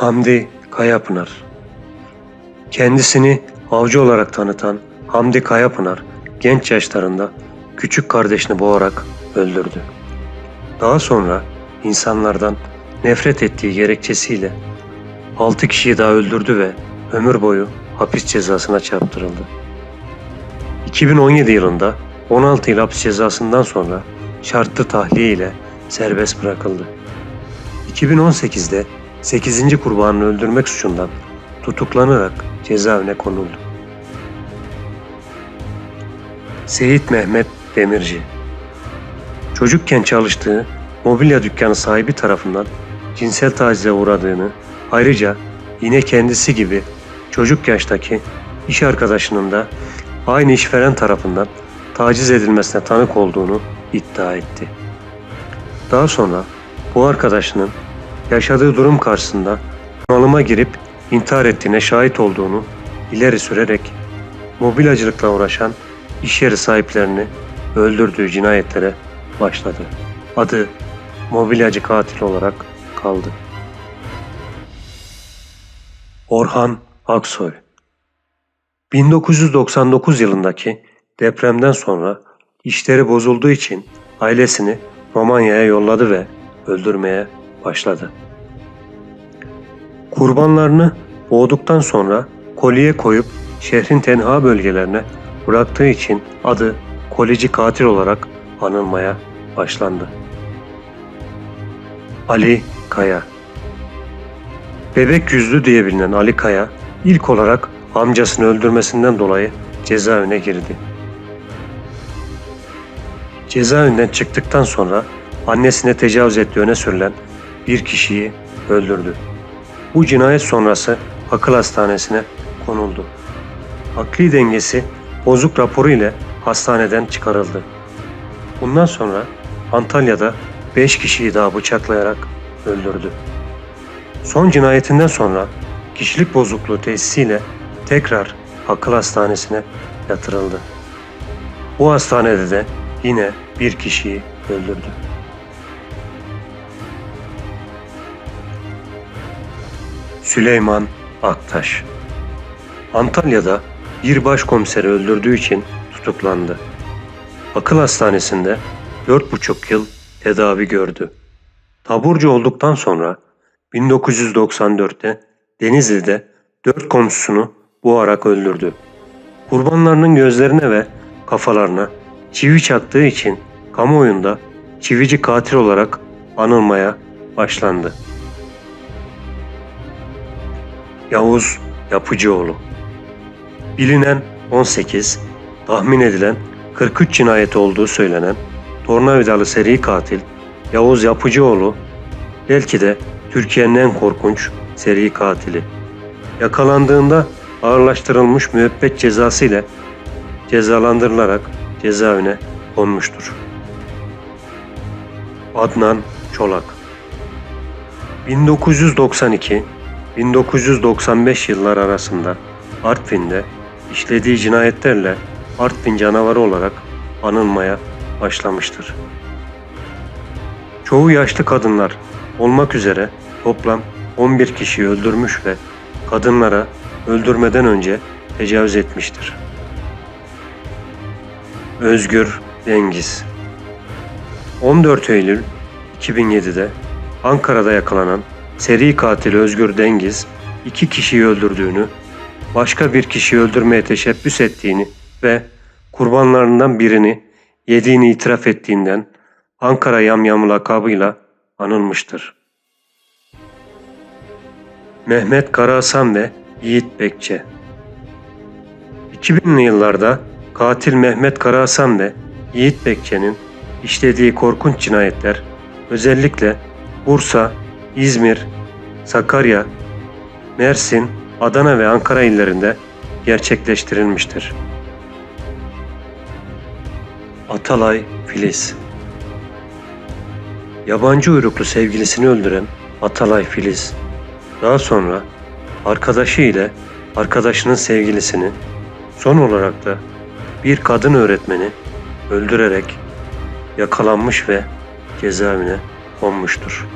Hamdi Kayapınar Kendisini avcı olarak tanıtan Hamdi Kayapınar genç yaşlarında küçük kardeşini boğarak öldürdü. Daha sonra insanlardan nefret ettiği gerekçesiyle 6 kişiyi daha öldürdü ve ömür boyu hapis cezasına çarptırıldı. 2017 yılında 16 yıl hapis cezasından sonra şartlı tahliye ile serbest bırakıldı. 2018'de 8. kurbanını öldürmek suçundan tutuklanarak cezaevine konuldu. Seyit Mehmet Demirci Çocukken çalıştığı mobilya dükkanı sahibi tarafından cinsel tacize uğradığını, ayrıca yine kendisi gibi çocuk yaştaki iş arkadaşının da aynı işveren tarafından taciz edilmesine tanık olduğunu iddia etti. Daha sonra bu arkadaşının yaşadığı durum karşısında bunalıma girip intihar ettiğine şahit olduğunu ileri sürerek mobilyacılıkla uğraşan iş yeri sahiplerini öldürdüğü cinayetlere başladı. Adı mobilyacı katil olarak kaldı. Orhan Aksoy 1999 yılındaki depremden sonra işleri bozulduğu için ailesini Romanya'ya yolladı ve öldürmeye başladı. Kurbanlarını boğduktan sonra kolye koyup şehrin tenha bölgelerine bıraktığı için adı kolici katil olarak anılmaya başlandı. Ali Kaya Bebek yüzlü diye bilinen Ali Kaya ilk olarak amcasını öldürmesinden dolayı cezaevine girdi. Cezaevinden çıktıktan sonra annesine tecavüz ettiği öne sürülen bir kişiyi öldürdü. Bu cinayet sonrası akıl hastanesine konuldu. Akli dengesi bozuk raporu ile hastaneden çıkarıldı. Bundan sonra Antalya'da 5 kişiyi daha bıçaklayarak öldürdü. Son cinayetinden sonra kişilik bozukluğu tesisiyle tekrar akıl hastanesine yatırıldı. Bu hastanede de yine bir kişiyi öldürdü. Süleyman Aktaş Antalya'da bir başkomiseri öldürdüğü için tutuklandı. Akıl hastanesinde 4,5 yıl tedavi gördü. Taburcu olduktan sonra 1994'te Denizli'de dört komşusunu boğarak öldürdü. Kurbanlarının gözlerine ve kafalarına çivi çaktığı için kamuoyunda çivici katil olarak anılmaya başlandı. Yavuz Yapıcıoğlu Bilinen 18, tahmin edilen 43 cinayeti olduğu söylenen tornavidalı seri katil Yavuz Yapıcıoğlu belki de Türkiye'nin en korkunç seri katili. Yakalandığında ağırlaştırılmış müebbet cezası ile cezalandırılarak cezaevine konmuştur. Adnan Çolak 1992-1995 yıllar arasında Artvin'de işlediği cinayetlerle Artvin canavarı olarak anılmaya başlamıştır. Çoğu yaşlı kadınlar olmak üzere toplam 11 kişiyi öldürmüş ve kadınlara öldürmeden önce tecavüz etmiştir. Özgür Dengiz 14 Eylül 2007'de Ankara'da yakalanan seri katil Özgür Dengiz iki kişiyi öldürdüğünü, başka bir kişiyi öldürmeye teşebbüs ettiğini ve kurbanlarından birini yediğini itiraf ettiğinden Ankara Yamyamı lakabıyla anılmıştır. Mehmet Karahasan ve Yiğit Bekçe 2000'li yıllarda katil Mehmet Karahasan ve Yiğit Bekçe'nin işlediği korkunç cinayetler özellikle Bursa, İzmir, Sakarya, Mersin, Adana ve Ankara illerinde gerçekleştirilmiştir. Atalay Filiz Yabancı uyruklu sevgilisini öldüren Atalay Filiz, daha sonra arkadaşı ile arkadaşının sevgilisini, son olarak da bir kadın öğretmeni öldürerek yakalanmış ve cezaevine konmuştur.